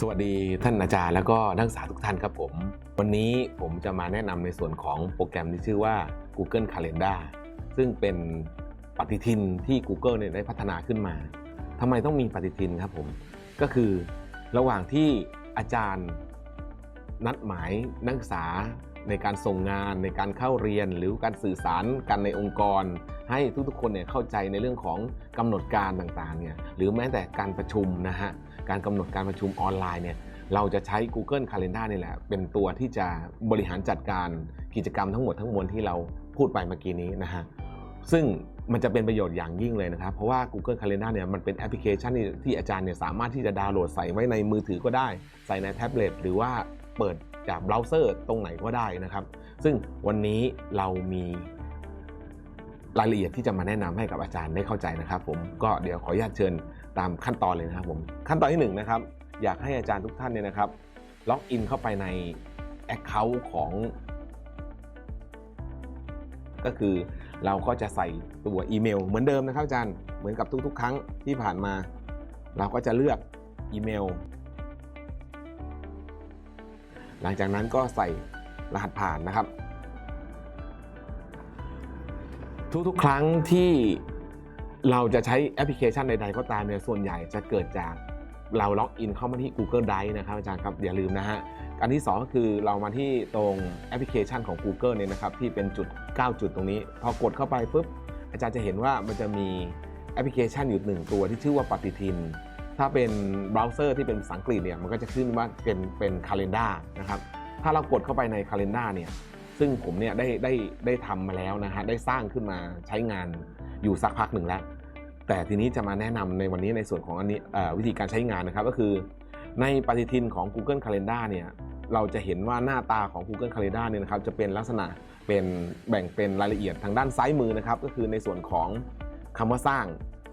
สวัสดีท่านอาจารย์แล้วก็นักศึกษาทุกท่านครับผม วันนี้ผมจะมาแนะนำในส่วนของโปรแกรมที่ชื่อว่า Google Calendar ซึ่งเป็นปฏิทินที่ Google เนี่ยได้พัฒนาขึ้นมาทำไมต้องมีปฏิทินครับผม ก็คือระหว่างที่อาจารย์นัดหมายนักศึกษาในการส่งงานในการเข้าเรียนหรือการสื่อสารกันในองค์กร ให้ทุกๆคนเนี่ยเข้าใจในเรื่องของกำหนดการต่างๆเนี่ยหรือแม้แต่การประชุมนะฮะ การกำหนดการประชุมออนไลน์เนี่ยเราจะใช้ Google Calendar นี่แหละ เป็นตัวที่จะบริหารจัดการกิจกรรมทั้งหมดทั้งมวลที่เราพูดไปเมื่อกี้นี้นะฮะซึ่งมันจะเป็นประโยชน์อย่างยิ่งเลยนะครับ เพราะว่า Google Calendar เนี่ยมันเป็นแอปพลิเคชันที่ที่อาจารย์เนี่ยสามารถที่จะดาวน์โหลดใส่ไว้ในมือถือก็ได้ ใส่ในแท็บเล็ตหรือว่าเปิดจากเบราว์เซอร์ตรงไหนก็ได้นะครับ ซึ่งวันนี้เรามี รายละเอียดที่จะมาแนะนำให้กับอาจารย์ได้เข้าใจนะครับ ผมก็เดี๋ยวขออนุญาตเชิญตามขั้นตอนเลยนะครับผมขั้นตอนที่หนึ่งนะครับอยากให้อาจารย์ทุกท่านเนี่ยนะครับล็อกอินเข้าไปใน Account ของ ก็คือเราก็จะใส่ตัวอีเมล เหมือนเดิมนะครับอาจารย์เหมือนกับทุก ๆ ครั้งที่ผ่านมา เราก็จะเลือกอีเมล หลังจากนั้นก็ใส่รหัสผ่านนะครับ ทุกๆ ครั้งที่เราจะใช้แอปพลิเคชันใดๆก็ตามเนี่ยส่วนใหญ่จะเกิดจากเราล็อกอินเข้ามาที่ Google Drive นะครับอาจารย์ครับอย่าลืมนะฮะอันที่ 2 ก็คือเรามาที่ตรงแอปพลิเคชันของ Google เนี่ยนะครับที่เป็นจุด 9 จุดตรงนี้ พอกดเข้าไปปุ๊บอาจารย์จะเห็นว่ามันจะมีแอปพลิเคชันอยู่หนึ่งตัวที่ชื่อว่าปฏิทิน ถ้าเป็นเบราว์เซอร์ที่เป็นภาษาอังกฤษเนี่ยมันก็จะขึ้นว่าเป็นเป็น calendar นะครับถ้าเรากดเข้าไปใน calendar เนี่ย ซึ่งผมเนี่ยได้ได้ได้ทำมาแล้วนะฮะได้สร้างขึ้นมาใช้งานอยู่สักพักหนึ่งแล้ว แต่ทีนี้จะมาแนะนำในวันนี้ในส่วนของอันนี้วิธีการใช้งานนะครับก็คือ ในปฏิทินของ Google Calendar เนี่ยเราจะเห็นว่าหน้าตาของ Google Calendar เนี่ยนะครับจะเป็นลักษณะเป็นแบ่งเป็นรายละเอียดทางด้านซ้ายมือนะครับก็คือในส่วนของคำว่าสร้าง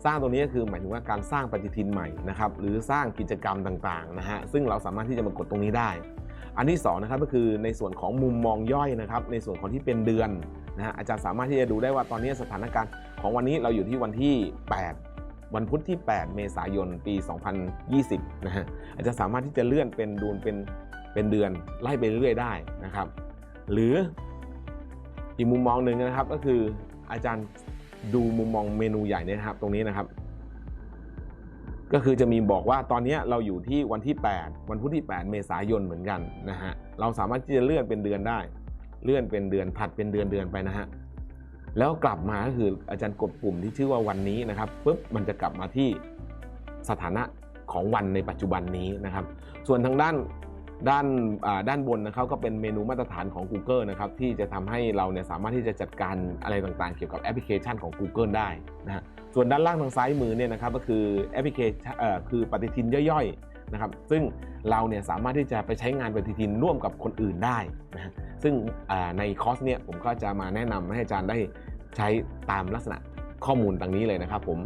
สร้างตรงนี้ก็คือหมายถึงว่าการสร้างปฏิทินใหม่นะครับหรือสร้างกิจกรรมต่างๆนะฮะซึ่งเราสามารถที่จะมากดตรงนี้ได้ อันที่2นะครับก็คือในส่วนของมุมมองย่อยนะครับในส่วนของที่เป็นเดือนนะฮะอาจารย์สามารถที่จะดูได้ว่าตอนนี้สถานการณ์ของวันนี้เราอยู่ที่วันที่ 8 วันพุธที่ 8 เมษายนปี 2020นะฮะอาจจะสามารถที่จะเลื่อนเป็นดูนเป็นเป็นเดือนไล่ไปเรื่อยได้นะครับ หรืออีกมุมมองหนึ่งนะครับก็คืออาจารย์ดูมุมมองเมนูใหญ่เนี่ยนะครับตรงนี้นะครับ ก็คือจะมีบอกว่าตอนนี้เราอยู่ที่วันที่ 8 วันพุธที่ 8 เมษายนเหมือนกันนะฮะเราสามารถที่จะเลื่อนเป็นเดือนได้ เลื่อนเป็นเดือนผัดเป็นเดือนเดือนไปนะฮะแล้วกลับมาก็คืออาจารย์กดปุ่มที่ชื่อว่าวันนี้นะครับปุ๊บมันจะกลับมาที่สถานะของวันในปัจจุบันนี้นะครับ ส่วนทางด้าน ด้านด้านบนนะครับก็เป็นเมนูมาตรฐานของ Google นะครับที่จะทำให้เราเนี่ยสามารถที่จะจัดการอะไรต่างๆ เกี่ยวกับแอปพลิเคชันของ Google ได้นะฮะส่วนด้านล่างทางซ้ายมือเนี่ยนะครับก็คือแอปพลิเคชันคือปฏิทินย่อยๆนะครับซึ่งเราเนี่ยสามารถที่จะไปใช้งานปฏิทินร่วมกับคนอื่นได้นะซึ่งในคอร์สเนี่ยผมก็จะมาแนะนำให้อาจารย์ได้ใช้ตามลักษณะข้อมูลดังนี้เลยนะครับผม